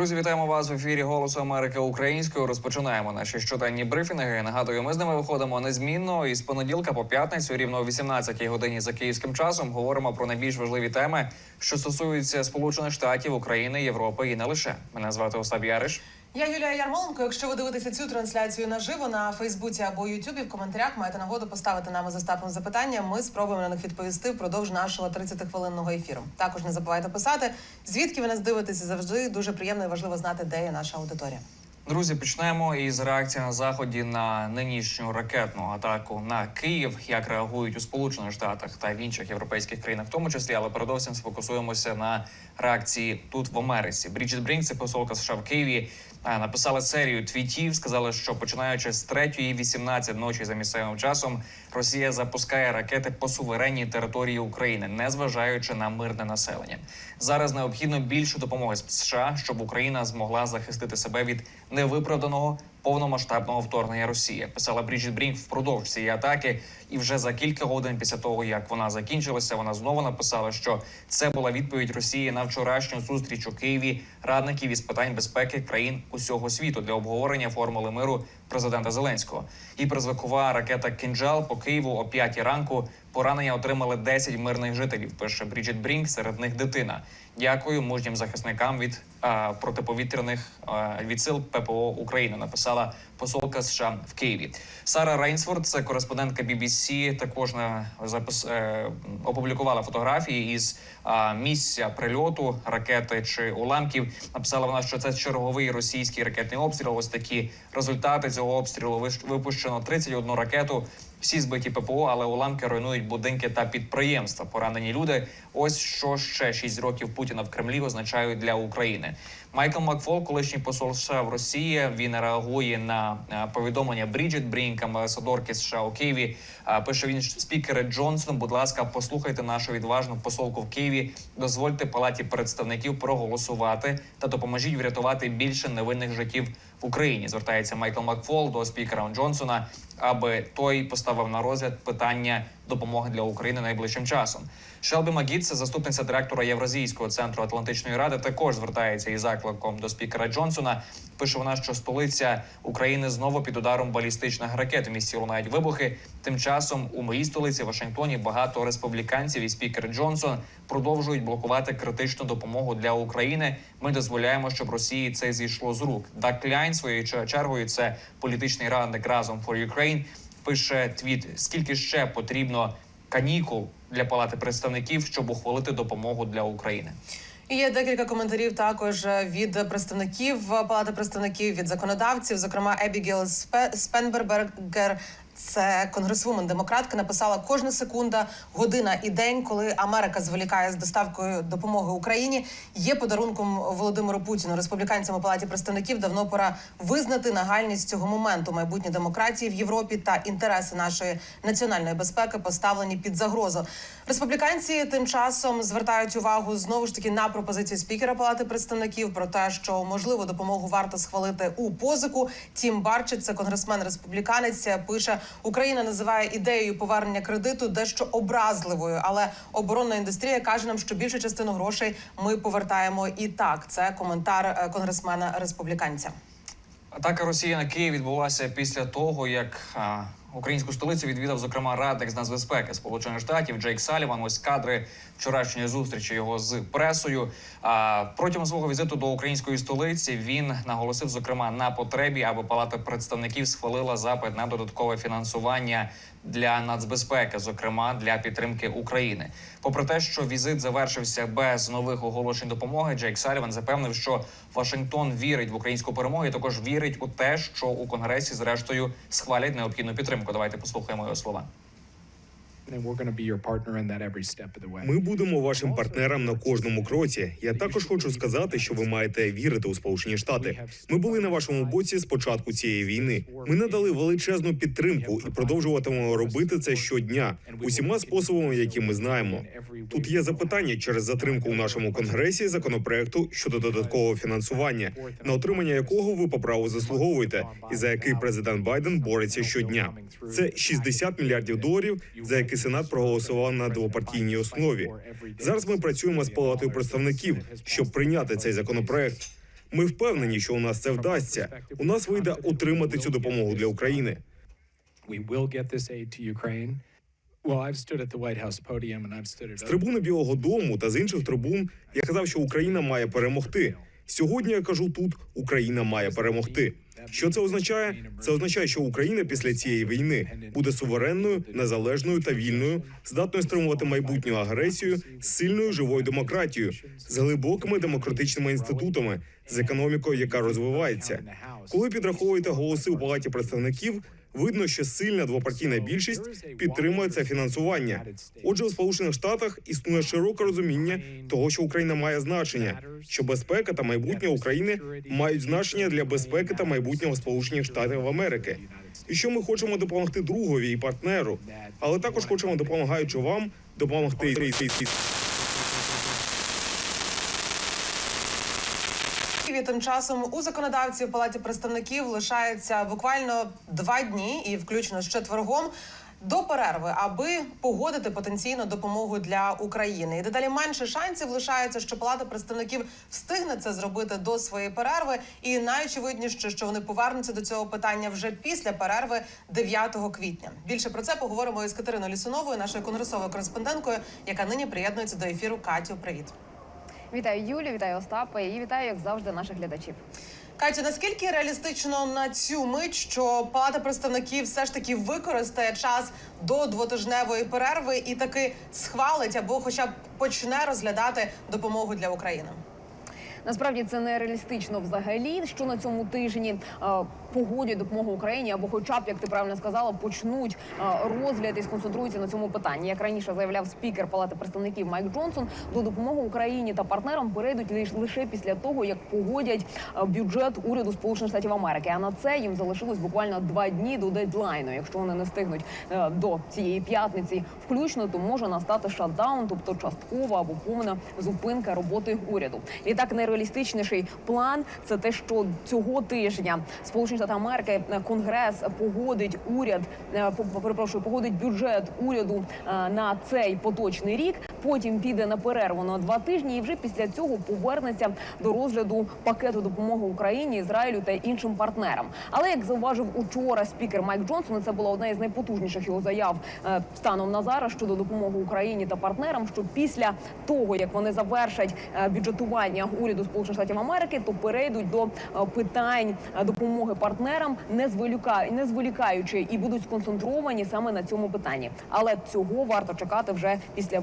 Друзі, вітаємо вас в ефірі Голосу Америки українською. Розпочинаємо наші щоденні брифінги. Нагадую, ми з ними виходимо незмінно і з понеділка по п'ятницю, рівно о 18-й годині за київським часом. Говоримо про найбільш важливі теми, що стосуються Сполучених Штатів, України, Європи і не лише. Мене звати Остап Яриш. Я Юлія Ярмоленко. Якщо ви дивитеся цю трансляцію наживо на Фейсбуці або Ютубі, в коментарях маєте нагоду поставити нам із Остапом запитання. Ми спробуємо на них відповісти впродовж нашого 30-хвилинного ефіру. Також не забувайте писати, звідки ви нас дивитеся завжди. Дуже приємно і важливо знати, де є наша аудиторія. Друзі, почнемо із реакції на заході на нинішню ракетну атаку на Київ. Як реагують у Сполучених Штатах та в інших європейських країнах, в тому числі, але передовсім сфокусуємося на реакції тут в Америці. Бріджит Брінк, посолка США в Києві. А, Написала серію твітів. Сказали, що починаючи з 3.18 ночі за місцевим часом, Росія запускає ракети по суверенній території України, не зважаючи на мирне населення. Зараз необхідно більше допомоги з США, щоб Україна змогла захистити себе від невиправданого повномасштабного вторгнення Росії. Писала Бріджит Брінк впродовж цієї атаки, і вже за кілька годин після того, як вона закінчилася, вона знову написала, що це була відповідь Росії на вчорашню зустріч у Києві радників із питань безпеки країн усього світу для обговорення формули миру президента Зеленського. І призвикова ракета Кінжал по Києву о 5 ранку. Поранення отримали 10 мирних жителів. Пише Бріджит Брінк, серед них дитина. Дякую мужнім захисникам від а, протиповітряних а, від сил ППО України. Написала посолка США в Києві. Сара Рейнсворт, це кореспондентка BBC, також на запис е, опублікувала фотографії із а, місця прильоту ракети чи уламків. Написала вона, що це черговий російський ракетний обстріл. Ось такі результати цього обстрілу випущено 31 ракету. Всі збиті ППО, але уламки руйнують будинки та підприємства. Поранені люди. Ось що ще 6 років Путіна в Кремлі означають для України. Майкл Макфол, колишній посол США в Росії, він реагує на е, повідомлення Бріджит Брінк, амбасадорки США у Києві. Е, Пише він спікере Джонсон. Будь ласка, послухайте нашу відважну посолку в Києві. Дозвольте палаті представників проголосувати та допоможіть врятувати більше невинних життів в Україні. Звертається Майкл Макфол до спікера Джонсона, аби той поставив на розгляд питання допомоги для України найближчим часом. Шелбі Магіт, це заступниця директора Євразійського центру Атлантичної ради, також звертається із закликом до спікера Джонсона. Пише вона, що столиця України знову під ударом балістичних ракет. У місті лунають вибухи. Тим часом у моїй столиці Вашингтоні багато республіканців і спікер Джонсон продовжують блокувати критичну допомогу для України. Ми дозволяємо, щоб Росії це зійшло з рук. Дак Кляйн своєю чергою це політичний радник разом for Ukraine, Пише твіт: скільки ще потрібно канікул для палати представників, щоб ухвалити допомогу для України. І є декілька коментарів також від представників Палати представників від законодавців, зокрема Ебігіл Спе- Спенбергер. Це конгресвумен демократка написала кожна секунда, година і день, коли Америка зволікає з доставкою допомоги Україні, є подарунком Володимиру Путіну. Республіканцям у палаті представників давно пора визнати нагальність цього моменту. Майбутнє демократії в Європі та інтереси нашої національної безпеки поставлені під загрозу. Республіканці тим часом звертають увагу знову ж таки на пропозицію спікера Палати представників про те, що можливо допомогу варто схвалити у позику. Тім Барчет, це конгресмен республіканець, пише Україна називає ідеєю повернення кредиту дещо образливою, але оборонна індустрія каже нам, що більшу частину грошей ми повертаємо і так. Це коментар е, конгресмена республіканця. Атака Росії на Київ відбулася після того, як а, українську столицю відвідав зокрема радник з нацбезпеки Сполучених Штатів Джейк Саліван. Ось кадри вчорашньої зустрічі його з пресою. А протягом свого візиту до української столиці він наголосив зокрема на потребі, аби Палата представників схвалила запит на додаткове фінансування для нацбезпеки, зокрема для підтримки України. Попри те, що візит завершився без нових оголошень допомоги, Джейк Саліван запевнив, що Вашингтон вірить в українську перемогу і також вірить у те, що у конгресі зрештою схвалять необхідну підтримку. Давайте послухаємо його слова. Ми будемо вашим партнером на кожному кроці. Я також хочу сказати, що ви маєте вірити у Сполучені Штати. Ми були на вашому боці з початку цієї війни. Ми надали величезну підтримку і продовжуватимемо робити це щодня усіма способами, які ми знаємо. Тут є запитання через затримку у нашому конгресі законопроекту щодо додаткового фінансування, на отримання якого ви по праву заслуговуєте, і за який президент Байден бореться щодня. Це 60 мільярдів доларів, за які Сенат проголосував на двопартійній основі. Зараз ми працюємо з палатою представників, щоб прийняти цей законопроект. Ми впевнені, що у нас це вдасться. У нас вийде отримати цю допомогу для України. З трибуни Білого Дому та з інших трибун я казав, що Україна має перемогти. Сьогодні я кажу тут: Україна має перемогти. Що це означає? Це означає, що Україна після цієї війни буде суверенною, незалежною та вільною, здатною стримувати майбутню агресію, з сильною живою демократією, з глибокими демократичними інститутами, з економікою, яка розвивається. Коли підраховуєте голоси у палаті представників, видно, що сильна двопартійна більшість підтримує це фінансування. Отже, у Сполучених Штатах існує широке розуміння того, що Україна має значення, що безпека та майбутнє України мають значення для безпеки та майбутнього Сполучених Штатів Америки. І що ми хочемо допомогти другові і партнеру, але також хочемо, допомагаючи вам, допомогти. І тим часом у законодавців в палаті представників лишається буквально два дні, і включно з четвергом. До перерви, аби погодити потенційну допомогу для України, і дедалі менше шансів лишається, що палата представників встигне це зробити до своєї перерви, і найочевидніше, що вони повернуться до цього питання вже після перерви 9 квітня. Більше про це поговоримо із Катериною Лісуновою, нашою конгресовою кореспонденткою, яка нині приєднується до ефіру. Катю, привіт. Вітаю Юлю, вітаю Остапа і вітаю, як завжди, наших глядачів. Катю, наскільки реалістично на цю мить, що Палата представників все ж таки використає час до двотижневої перерви і таки схвалить або, хоча б почне розглядати допомогу для України? Насправді це не реалістично взагалі, що на цьому тижні погодять допомогу Україні, або, хоча б, як ти правильно сказала, почнуть розгляд і сконцентруються на цьому питанні. Як раніше заявляв спікер Палати представників Майк Джонсон, до допомоги Україні та партнерам перейдуть лише після того, як погодять бюджет уряду Сполучених Штатів Америки. А на це їм залишилось буквально два дні до дедлайну. Якщо вони не встигнуть е, до цієї п'ятниці, включно, то може настати шатдаун, тобто часткова або повна зупинка роботи уряду. І так найреалістичніший план це те, що цього тижня Сполучені Штати Америки е, Конгрес погодить уряд, е, перепрошую, погодить бюджет уряду е, на цей поточний рік. Потім піде на перерву на два тижні, і вже після цього повернеться до розгляду пакету допомоги Україні, Ізраїлю та іншим партнерам. Але як зауважив учора спікер Майк Джонсон, це була одна із найпотужніших його заяв е, станом на зараз щодо допомоги Україні та партнерам. Що після того як вони завершать е, бюджетування уряду Сполучених Штатів Америки, то перейдуть до е, питань допомоги партнерам, не не зволікаючи, і будуть сконцентровані саме на цьому питанні. Але цього варто чекати вже після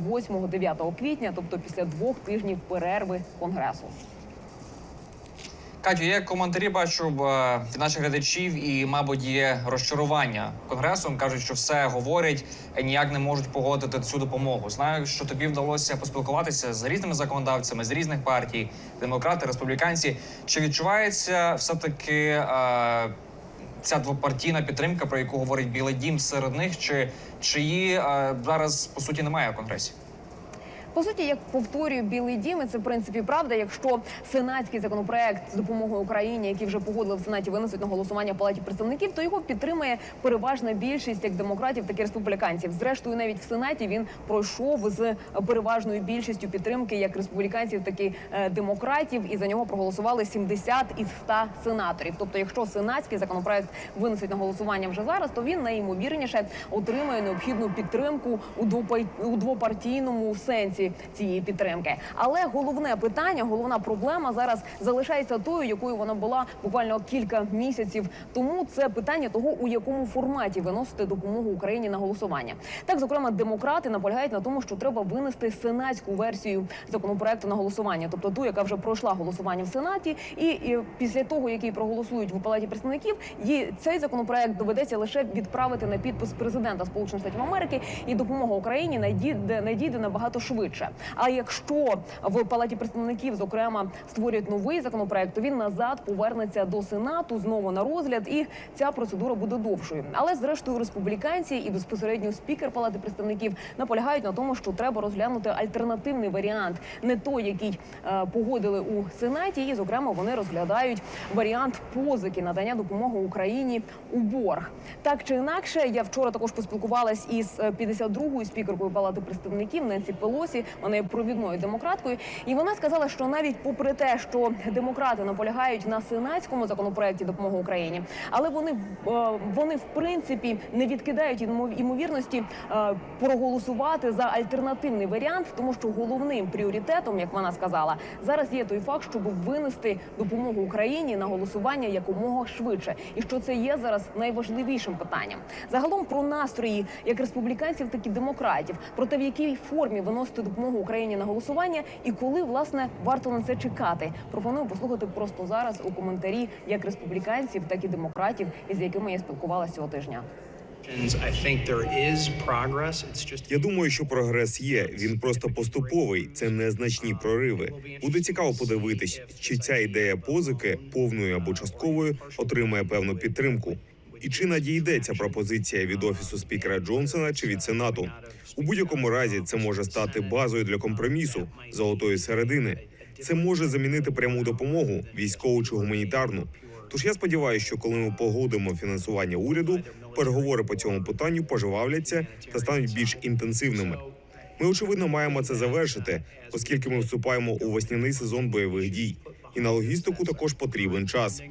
8-9 квітня, тобто після двох тижнів перерви конгресу. Катю, є коментарі, бачу е, від наших глядачів, і, мабуть, є розчарування конгресом. кажуть, що все говорять, е, ніяк не можуть погодити цю допомогу. Знаю, що тобі вдалося поспілкуватися з різними законодавцями з різних партій, демократи, республіканці. Чи відчувається все таки е, ця двопартійна підтримка, про яку говорить Білий Дім серед них? Чи, чи її е, зараз по суті немає в конгресі? По суті, як повторює Білий Дім, і це в принципі правда. Якщо сенатський законопроект з допомогою Україні, який вже погодили в сенаті, винесуть на голосування в палаті представників, то його підтримує переважна більшість як демократів, так і республіканців. Зрештою, навіть в сенаті він пройшов з переважною більшістю підтримки як республіканців, так і е, демократів, і за нього проголосували 70 із 100 сенаторів. Тобто, якщо сенатський законопроект винесуть на голосування вже зараз, то він найімовірніше отримає необхідну підтримку у двопартійному сенсі цієї підтримки. Але головне питання, головна проблема зараз залишається тою, якою вона була буквально кілька місяців тому. Це питання того, у якому форматі виносити допомогу Україні на голосування. Так, зокрема, демократи наполягають на тому, що треба винести сенатську версію законопроекту на голосування, тобто ту, яка вже пройшла голосування в сенаті, і, і після того, який проголосують в палаті представників, їй цей законопроект доведеться лише відправити на підпис президента Сполучених Штатів Америки, і допомога Україні надійде, надійде набагато швидше. А якщо в палаті представників, зокрема, створять новий законопроект, то він назад повернеться до сенату знову на розгляд, і ця процедура буде довшою. Але зрештою республіканці і безпосередньо спікер палати представників наполягають на тому, що треба розглянути альтернативний варіант, не той, який е, погодили у сенаті. І зокрема вони розглядають варіант позики надання допомоги Україні у борг. Так чи інакше, я вчора також поспілкувалась із е, 52-ю спікеркою палати представників Ненсі Пелосі. Вона є провідною демократкою. І вона сказала, що навіть попри те, що демократи наполягають на сенатському законопроекті допомоги Україні, але вони е, вони в принципі не відкидають імов- імовірності е, проголосувати за альтернативний варіант, тому що головним пріоритетом, як вона сказала, зараз є той факт, щоб винести допомогу Україні на голосування якомога швидше, і що це є зараз найважливішим питанням. Загалом про настрої як республіканців, так і демократів, про те, в якій формі виносити допомогу Україні на голосування, і коли власне варто на це чекати. Пропоную послухати просто зараз у коментарі як республіканців, так і демократів, із якими я спілкувалася цього тижня. Я думаю, що прогрес є. Він просто поступовий. Це незначні прориви. Буде цікаво подивитись, чи ця ідея позики повною або частковою отримає певну підтримку. І чи надійде ця пропозиція від офісу спікера Джонсона чи від сенату? У будь-якому разі це може стати базою для компромісу золотої середини. Це може замінити пряму допомогу, військову чи гуманітарну. Тож я сподіваюся, що коли ми погодимо фінансування уряду, переговори по цьому питанню пожвавляться та стануть більш інтенсивними. Ми очевидно маємо це завершити, оскільки ми вступаємо у весняний сезон бойових дій, і на логістику також потрібен час.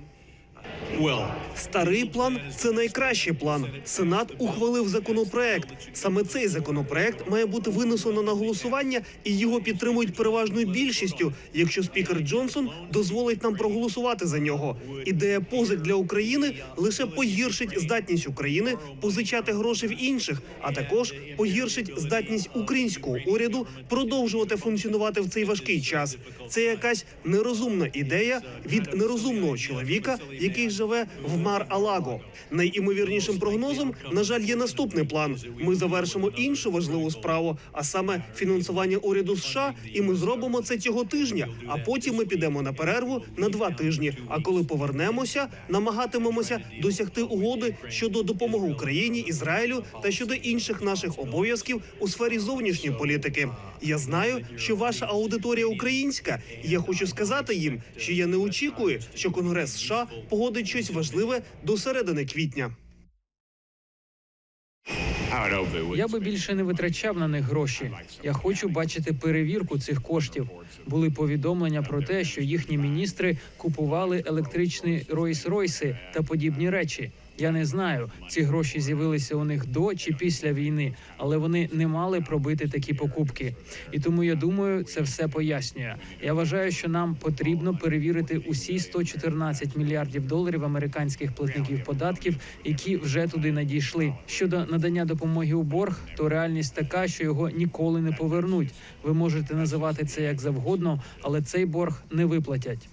Старий план це найкращий план. Сенат ухвалив законопроект. Саме цей законопроект має бути винесено на голосування, і його підтримують переважною більшістю, якщо спікер Джонсон дозволить нам проголосувати за нього. Ідея позик для України лише погіршить здатність України позичати гроші в інших, а також погіршить здатність українського уряду продовжувати функціонувати в цей важкий час. Це якась нерозумна ідея від нерозумного чоловіка, який живе в Мар-Алаго. Найімовірнішим прогнозом, на жаль, є наступний план. Ми завершимо іншу важливу справу, а саме фінансування уряду США, і ми зробимо це цього тижня. А потім ми підемо на перерву на два тижні. А коли повернемося, намагатимемося досягти угоди щодо допомоги Україні, Ізраїлю та щодо інших наших обов'язків у сфері зовнішньої політики. Я знаю, що ваша аудиторія українська. і Я хочу сказати їм, що я не очікую, що Конгрес США погодить щось важливе до середини квітня. Я би більше не витрачав на них гроші. Я хочу бачити перевірку цих коштів. Були повідомлення про те, що їхні міністри купували електричні Ройс-Ройси та подібні речі. Я не знаю, ці гроші з'явилися у них до чи після війни, але вони не мали пробити такі покупки. І тому я думаю, це все пояснює. Я вважаю, що нам потрібно перевірити усі 114 мільярдів доларів американських платників податків, які вже туди надійшли. Щодо надання допомоги у борг, то реальність така, що його ніколи не повернуть. Ви можете називати це як завгодно, але цей борг не виплатять.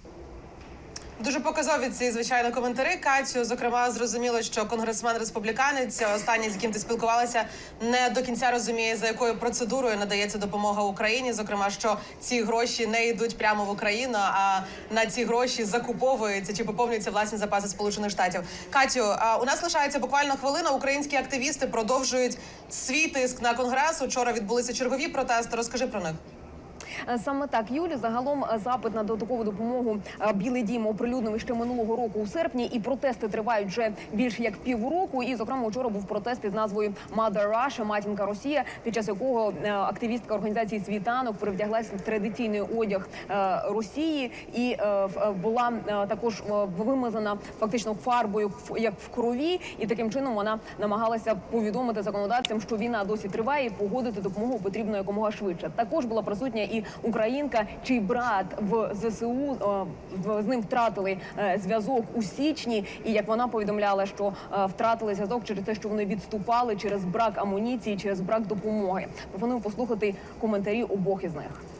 Дуже показові ці звичайно коментарі. Катю, зокрема, зрозуміло, що конгресмен республіканець, останній з яким ти спілкувалася, не до кінця розуміє, за якою процедурою надається допомога Україні. Зокрема, що ці гроші не йдуть прямо в Україну, а на ці гроші закуповуються чи поповнюються власні запаси Сполучених Штатів. Катю, у нас лишається буквально хвилина. Українські активісти продовжують свій тиск на конгрес. Учора відбулися чергові протести. Розкажи про них. Е, Саме так, Юлі, загалом е, запит на додаткову допомогу е, Білий Дім оприлюднив ще минулого року у серпні, і протести тривають вже більш як півроку. І, зокрема, вчора був протест під назвою Mother Russia, матінка Росія, під час якого активістка організації світанок перевдяглася в традиційний одяг Росії і була також вимазана фактично фарбою як в крові, і таким чином вона намагалася повідомити законодавцям, що війна досі триває, і погодити допомогу потрібно якомога швидше. Також була присутня і українка, чий брат в ЗСУ е, з ним втратили е, зв'язок у січні. І як вона повідомляла, що е, втратили зв'язок через те, що вони відступали через брак амуніції, через брак допомоги. Пропоную послухати коментарі обох із них.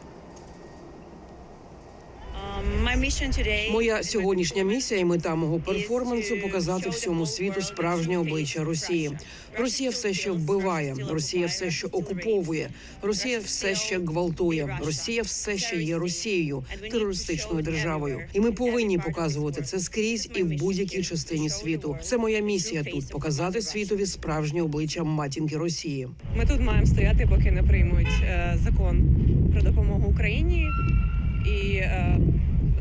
Моя сьогоднішня місія і мета мого перформансу показати всьому світу справжнє обличчя Росії. Росія все ще вбиває, Росія все ще окуповує, Росія все ще гвалтує, Росія все ще є Росією, терористичною державою. І ми повинні показувати це скрізь і в будь-якій частині світу. Це моя місія тут показати світові справжнє обличчя матінки Росії. Ми тут маємо стояти, поки не приймуть е, закон про допомогу Україні. І, е,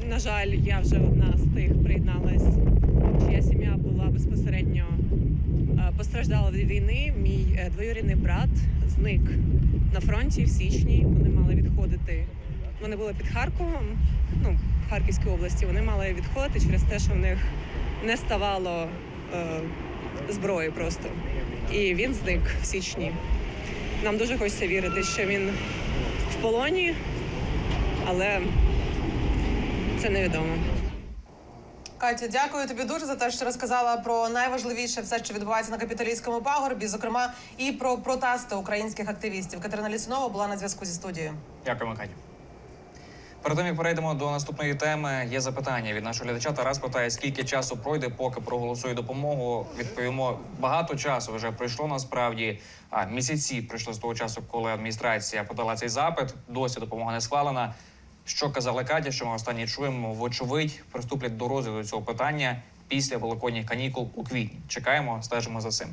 на жаль, я вже одна з тих приєдналась, чия сім'я була безпосередньо е, постраждала від війни. Мій е, двоюрідний брат зник на фронті в січні. Вони мали відходити. Вони були під Харковом, ну в Харківській області. Вони мали відходити через те, що в них не ставало е, зброї просто. І він зник в січні. Нам дуже хочеться вірити, що він в полоні, але це невідомо. Катю, дякую тобі дуже за те, що розказала про найважливіше все, що відбувається на капіталійському пагорбі, зокрема і про протести українських активістів. Катерина Лісунова була на зв'язку зі студією. Дякуємо, Катю. Перед тим як перейдемо до наступної теми, є запитання від нашого глядача. Тарас питає, скільки часу пройде, поки проголосує допомогу. Відповімо, багато часу вже пройшло насправді. А місяці пройшло з того часу, коли адміністрація подала цей запит. Досі допомога не схвалена. Що казала Катя, що ми останні чуємо, вочевидь, приступлять до розгляду цього питання після великодніх канікул у квітні. Чекаємо, стежимо за цим.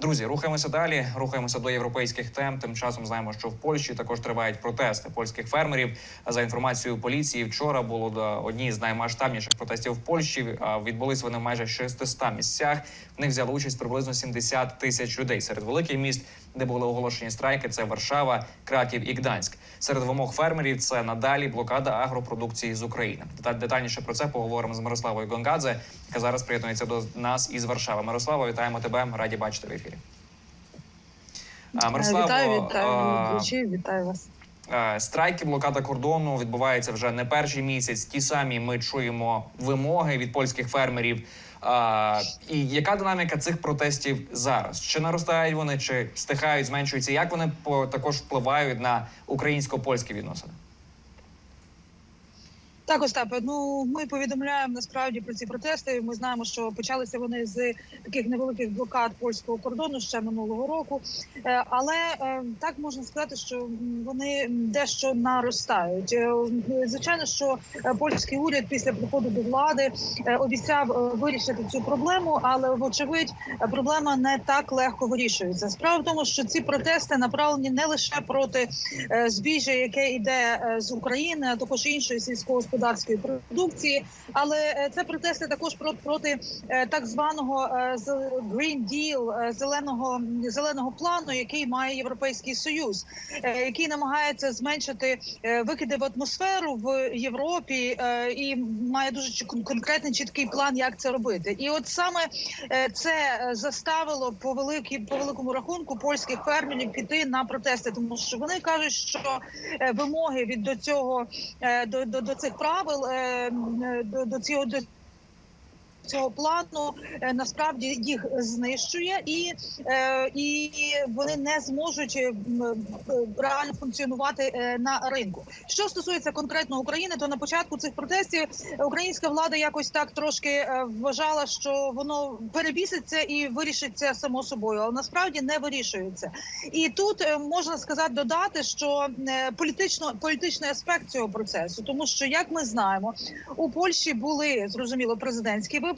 Друзі, рухаємося далі. Рухаємося до європейських тем. Тим часом знаємо, що в Польщі також тривають протести польських фермерів. За інформацією поліції, вчора було одні з наймасштабніших протестів в Польщі. Відбулись вони в майже 600 місцях. В них взяли участь приблизно 70 тисяч людей. Серед великих міст, де були оголошені страйки, це Варшава, Краків і Гданськ. Серед вимог фермерів це надалі блокада агропродукції з України. Детальніше про це поговоримо з Мирославою Гонгадзе, яка зараз приєднується до нас із Варшави. Мирослава, вітаємо тебе. Раді бачити в ефірі. Мирославо, Вітаю, вітаю, вітаю вас. Е, Страйки, блокада кордону відбувається вже не перший місяць. Ті самі ми чуємо вимоги від польських фермерів. І яка динаміка цих протестів зараз? Чи наростають вони, чи стихають, зменшуються? Як вони також впливають на українсько-польські відносини? Так, Остапе, ну ми повідомляємо насправді про ці протести. Ми знаємо, що почалися вони з таких невеликих блокад польського кордону ще минулого року. Е, Але е, так можна сказати, що вони дещо наростають. Е, Звичайно, що польський уряд після приходу до влади обіцяв вирішити цю проблему, але вочевидь проблема не так легко вирішується. Справа в тому, що ці протести направлені не лише проти збіжжя, яке йде з України, а також іншої сільськогосподарської продукції. Але е, це протести також про- проти е, так званого е, Green Deal, зеленого зеленого плану, який має європейський союз, який намагається зменшити викиди в атмосферу в Європі і має дуже конкретний чіткий план, як це робити. І от саме це заставило по великій по великому рахунку польських фермерів піти на протести, тому що вони кажуть, що вимоги від до цього до, до, до цих правил е, е, до, цього до. Цього плану е, насправді їх знищує, і е, і вони не зможуть е, реально функціонувати на ринку. Що стосується конкретно України, то на початку цих протестів українська влада якось так трошки вважала, що воно перебіситься і вирішиться само собою, але насправді не вирішується. І тут можна сказати додати, що політично політичний аспект цього процесу, тому що як ми знаємо, у Польщі були зрозуміло президентські вибори.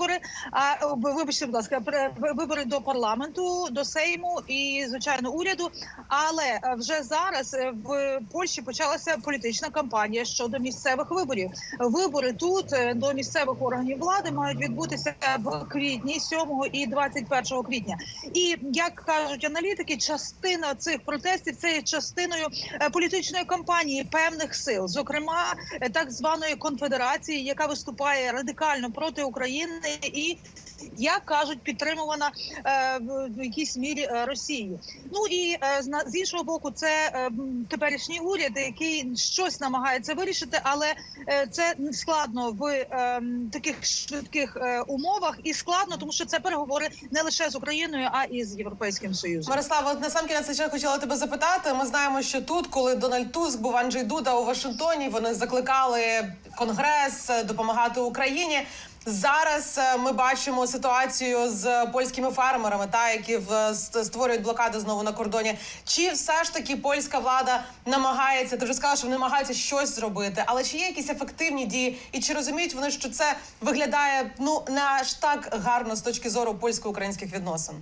А о, вибачте, будь ласка, вибори до парламенту, до Сейму і звичайно уряду. Але е, вже зараз е, в Польщі почалася політична кампанія щодо місцевих виборів. Вибори тут е, до місцевих органів влади мають відбутися в квітні, 7 і 21 квітня. І як кажуть аналітики, частина цих протестів це є частиною е, політичної кампанії певних сил, зокрема е, так званої конфедерації, яка виступає радикально проти України і. Як кажуть, підтримувана е, в якійсь мірі е, Росією. Ну і е, з іншого боку, це е, теперішній уряд, який щось намагається вирішити, але е, це складно в е, таких швидких е, умовах, і складно, тому що це переговори не лише з Україною, а і з Європейським Союзом. Мирослава, от я ще хотіла тебе запитати. Ми знаємо, що тут, коли Дональд Туск був Анджей Дуда у Вашингтоні, вони закликали конгрес е, допомагати Україні. Зараз е, ми бачимо ситуацію з польськими фермерами, та які створюють блокади знову на кордоні. Чи все ж таки польська влада намагається? Ти вже сказала, що вони намагаються щось зробити, але чи є якісь ефективні дії, і чи розуміють вони, що це виглядає ну не аж так гарно з точки зору польсько-українських відносин?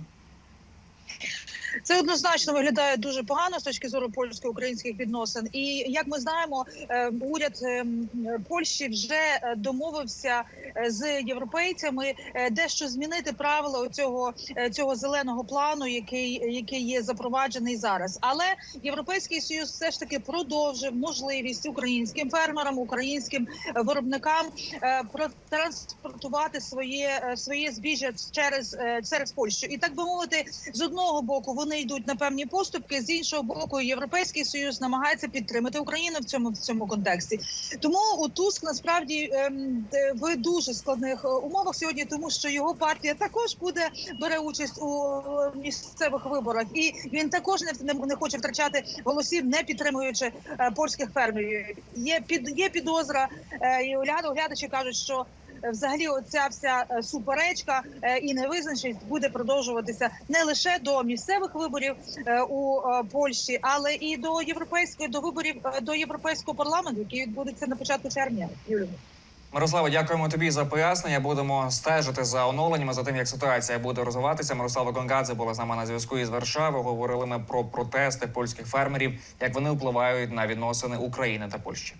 Це однозначно виглядає дуже погано з точки зору польсько-українських відносин. І як ми знаємо, е, уряд е, Польщі вже е, домовився з європейцями дещо змінити правила цього, цього зеленого плану, який, який є запроваджений зараз. Але європейський союз все ж таки продовжив можливість українським фермерам, українським виробникам протранспортувати своє своє збіжжя через, через Польщу. І так би мовити, з одного боку вони йдуть на певні поступки, з іншого боку, європейський союз намагається підтримати Україну в цьому в цьому контексті. Тому у Туск насправді ем, в дуже складних е, умовах сьогодні, тому що його партія також буде бере участь у е, місцевих виборах, і він також не, не, хоче втрачати голосів, не підтримуючи е, польських фермерів. Є під є підозра, і оглядачі кажуть, що. Взагалі, оця вся е, суперечка е, і невизначеність буде продовжуватися не лише до місцевих виборів е, у Польщі, але і до європейської до виборів до європейського парламенту, які відбудуться на початку червня. Юлію. Мирослава, дякуємо тобі за пояснення. Будемо стежити за оновленнями, за тим, як ситуація буде розвиватися. Мирослава Гонгадзе була з нами на зв'язку із Варшави. Говорили ми про протести польських фермерів, як вони впливають на відносини України та Польщі.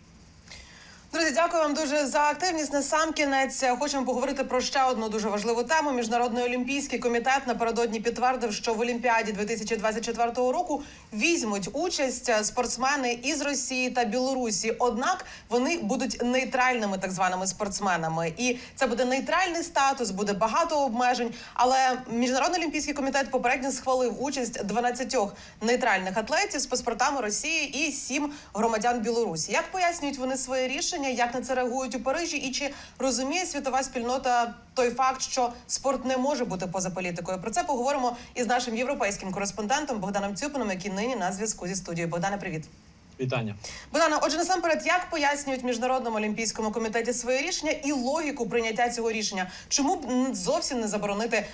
Друзі, дякую вам дуже за активність. На сам кінець е, хочемо поговорити про ще одну дуже важливу тему. Міжнародний олімпійський комітет напередодні підтвердив, що в Олімпіаді 2024 року візьмуть участь е, спортсмени із Росії та Білорусі. Однак вони будуть нейтральними, так званими спортсменами, і це буде нейтральний статус, буде багато обмежень. Але міжнародний олімпійський комітет попередньо схвалив участь 12 нейтральних атлетів з паспортами Росії і 7 громадян Білорусі. Як пояснюють вони своє рішення? Як на це реагують у Парижі? І чи розуміє світова спільнота той факт, що спорт не може бути поза політикою? Про це поговоримо із нашим європейським кореспондентом Богданом Цюпином, який нині на зв'язку зі студією. Богдане, привіт. Вітання. Богдана, отже, насамперед, як пояснюють міжнародному олімпійському комітеті своє рішення і логіку прийняття цього рішення? Чому б зовсім не заборонити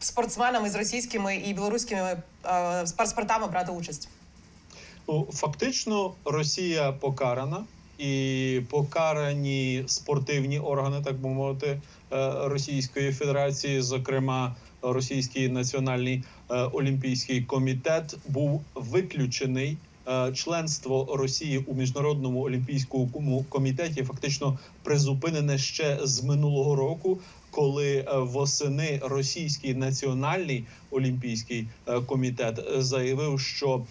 спортсменам із російськими і білоруськими а, паспортами брати участь? Ну, фактично, Росія покарана і покарані спортивні органи, так би мовити, е, Російської Федерації, зокрема. Російський національний е, олімпійський комітет був виключений. Е, Членство Росії у міжнародному олімпійському комітеті фактично призупинене ще з минулого року, коли восени російський національний олімпійський комітет заявив, що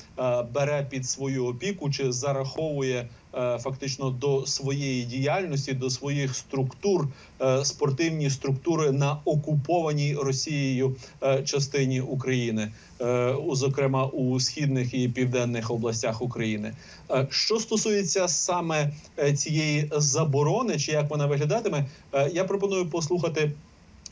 бере під свою опіку чи зараховує фактично до своєї діяльності, до своїх структур е, спортивні структури на окупованій Росією е, частині України, е, зокрема у східних і південних областях України. Е, Що стосується саме е, цієї заборони, чи як вона виглядатиме, е, я пропоную послухати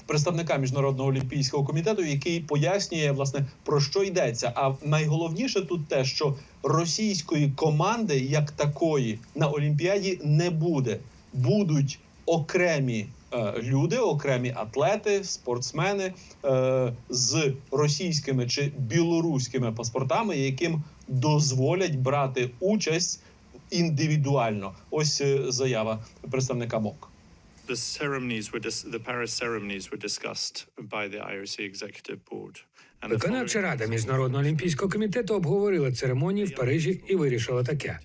представника міжнародного олімпійського комітету, який пояснює власне про що йдеться. А найголовніше тут те, що російської команди як такої на Олімпіаді не буде. Будуть окремі е, люди, окремі атлети, спортсмени е, з російськими чи білоруськими паспортами, яким дозволять брати участь індивідуально. Ось е, заява представника МОК. The ceremonies were dis- the Paris ceremonies were discussed by the IOC executive board. Виконавча рада міжнародного олімпійського комітету обговорила церемонії в Парижі і вирішила таке: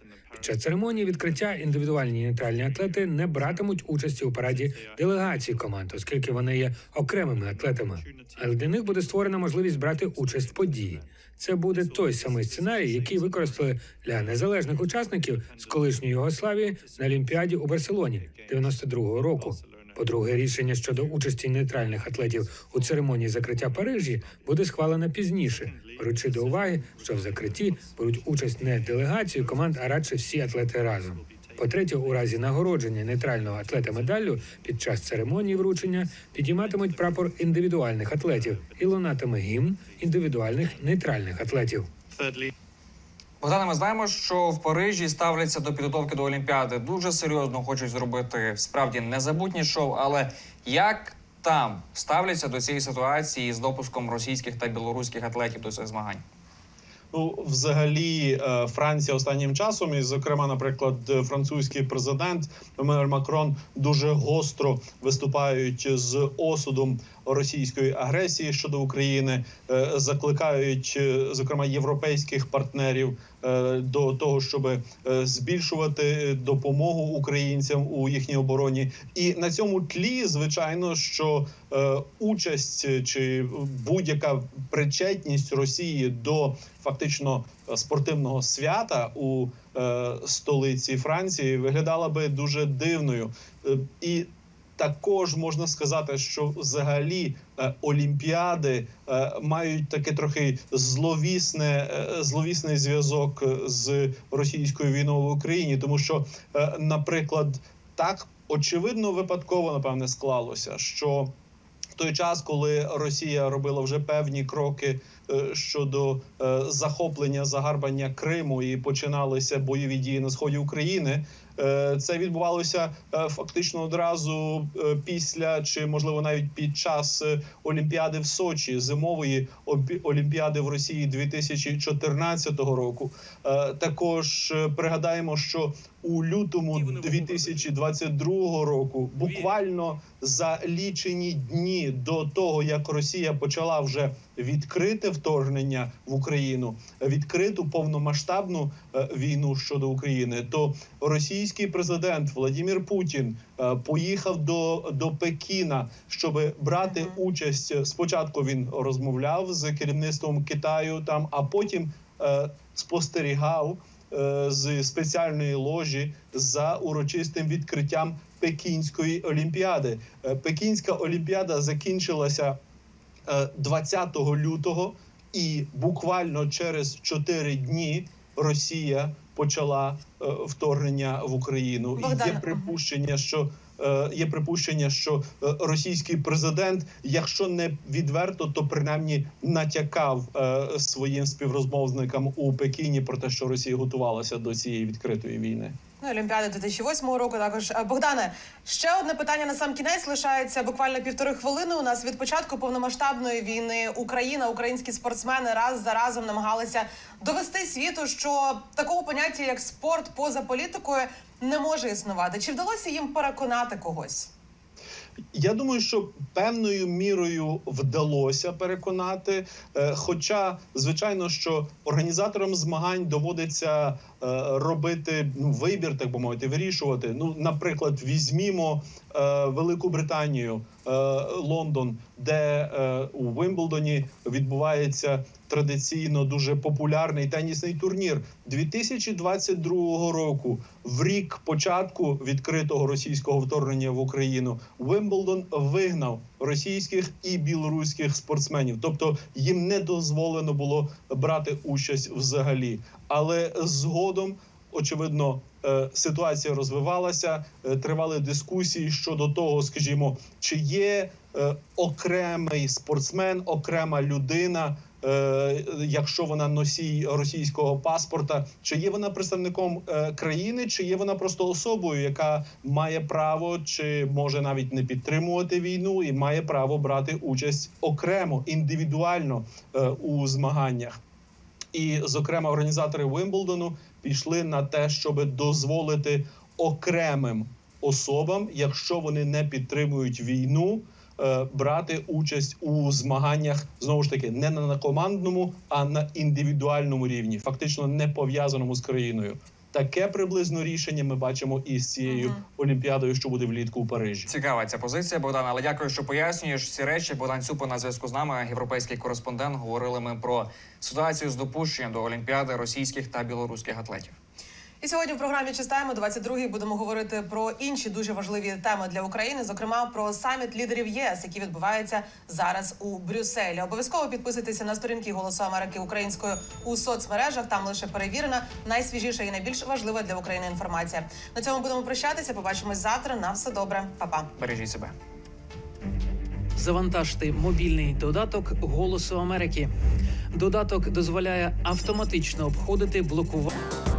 під церемонії відкриття індивідуальні нейтральні атлети не братимуть участі у параді делегацій команд, оскільки вони є окремими атлетами. Але для них буде створена можливість брати участь в події. Це буде той самий сценарій, який використали для незалежних учасників з колишньої Югославії на Олімпіаді у Барселоні 92-го року. По-друге, рішення щодо участі нейтральних атлетів у церемонії закриття Парижі буде схвалено пізніше, беручи до уваги, що в закритті беруть участь не делегації команд, а радше всі атлети разом. По-третє, у разі нагородження нейтрального атлета медаллю під час церемонії вручення підійматимуть прапор індивідуальних атлетів і лунатиме гімн індивідуальних нейтральних атлетів. Богдане, ми знаємо, що в Парижі ставляться до підготовки до Олімпіади дуже серйозно, хочуть зробити справді незабутнє шоу. Але як там ставляться до цієї ситуації з допуском російських та білоруських атлетів до цих змагань? Ну, взагалі, е, Франція останнім часом, і зокрема, наприклад, французький президент Еммануель Макрон дуже гостро виступають з осудом російської агресії щодо України, е, закликають е, зокрема європейських партнерів е, до того, щоб збільшувати допомогу українцям у їхній обороні. І на цьому тлі, звичайно, що участь чи будь-яка причетність Росії до фактично спортивного свята у столиці Франції виглядала би дуже дивною. І також можна сказати, що взагалі е, олімпіади е, мають таке трохи зловісне, е, зловісний зв'язок з російською війною в Україні, тому що, наприклад, так очевидно випадково напевне склалося, що в той час, коли Росія робила вже певні кроки щодо захоплення загарбання Криму і починалися бойові дії на сході України. Е, Це відбувалося е, фактично одразу е, після чи можливо навіть під час Олімпіади в Сочі, зимової Олімпіади в Росії 2014 року. Також пригадаємо, що у лютому 2022 року, буквально за лічені дні до того, як Росія почала вже відкрите вторгнення в Україну, відкриту повномасштабну е, війну щодо України, то російський президент Владимир Путін е, поїхав до, до Пекіна, щоб брати участь. Спочатку він розмовляв з керівництвом Китаю там, а потім е, спостерігав з спеціальної ложі за урочистим відкриттям Пекінської олімпіади. Е, Пекінська олімпіада закінчилася е, 20 лютого, і буквально через 4 дні Росія почала е, вторгнення в Україну. І є припущення, що е, є припущення, що е, російський президент, якщо не відверто, то принаймні натякав е, своїм співрозмовникам у Пекіні про те, що Росія готувалася до цієї відкритої війни. Ну, Олімпіади 2008 року також. Е, Богдане, ще одне питання на сам кінець лишається буквально півтори хвилини. У нас від початку повномасштабної війни Україна, українські спортсмени раз за разом намагалися довести світу, що такого поняття як спорт поза політикою не може існувати. Чи вдалося їм переконати когось? Я думаю, що певною мірою вдалося переконати. Е, Хоча, звичайно, що організаторам змагань доводиться е, робити ну, вибір, так би мовити, вирішувати. Ну, наприклад, візьмімо е, Велику Британію, Лондон, де е, у Вимблдоні відбувається традиційно дуже популярний тенісний турнір 2022 року. В рік початку відкритого російського вторгнення в Україну Вимблдон вигнав російських і білоруських спортсменів, тобто їм не дозволено було брати участь взагалі. Але згодом, очевидно, е, ситуація розвивалася, е, тривали дискусії щодо того, скажімо, чи є е, окремий спортсмен, окрема людина. Якщо вона носій російського паспорта, чи є вона представником країни, чи є вона просто особою, яка має право чи може навіть не підтримувати війну, і має право брати участь окремо індивідуально у змаганнях. І, зокрема, організатори Вимблдону пішли на те, щоб дозволити окремим особам, якщо вони не підтримують війну, е, брати участь у змаганнях знову ж таки не на командному, а на індивідуальному рівні, фактично не пов'язаному з країною. Таке приблизно рішення ми бачимо і з цією олімпіадою, що буде влітку у Парижі. Цікава ця позиція, Богдан. Але дякую, що пояснюєш ці речі. Богдан Цюпа на зв'язку з нами, європейський кореспондент. Говорили ми про ситуацію з допущенням до Олімпіади російських та білоруських атлетів. І сьогодні в програмі «Чистаємо» 22-й будемо говорити про інші дуже важливі теми для України, зокрема про саміт лідерів ЄС, який відбувається зараз у Брюсселі. Обов'язково підписуйтеся на сторінки Голосу Америки українською у соцмережах. Там лише перевірена, найсвіжіша і найбільш важлива для України інформація. На цьому будемо прощатися. Побачимось завтра. На все добре, Па-па. Бережіть себе. Завантажте мобільний додаток Голосу Америки. Додаток дозволяє автоматично обходити блокування.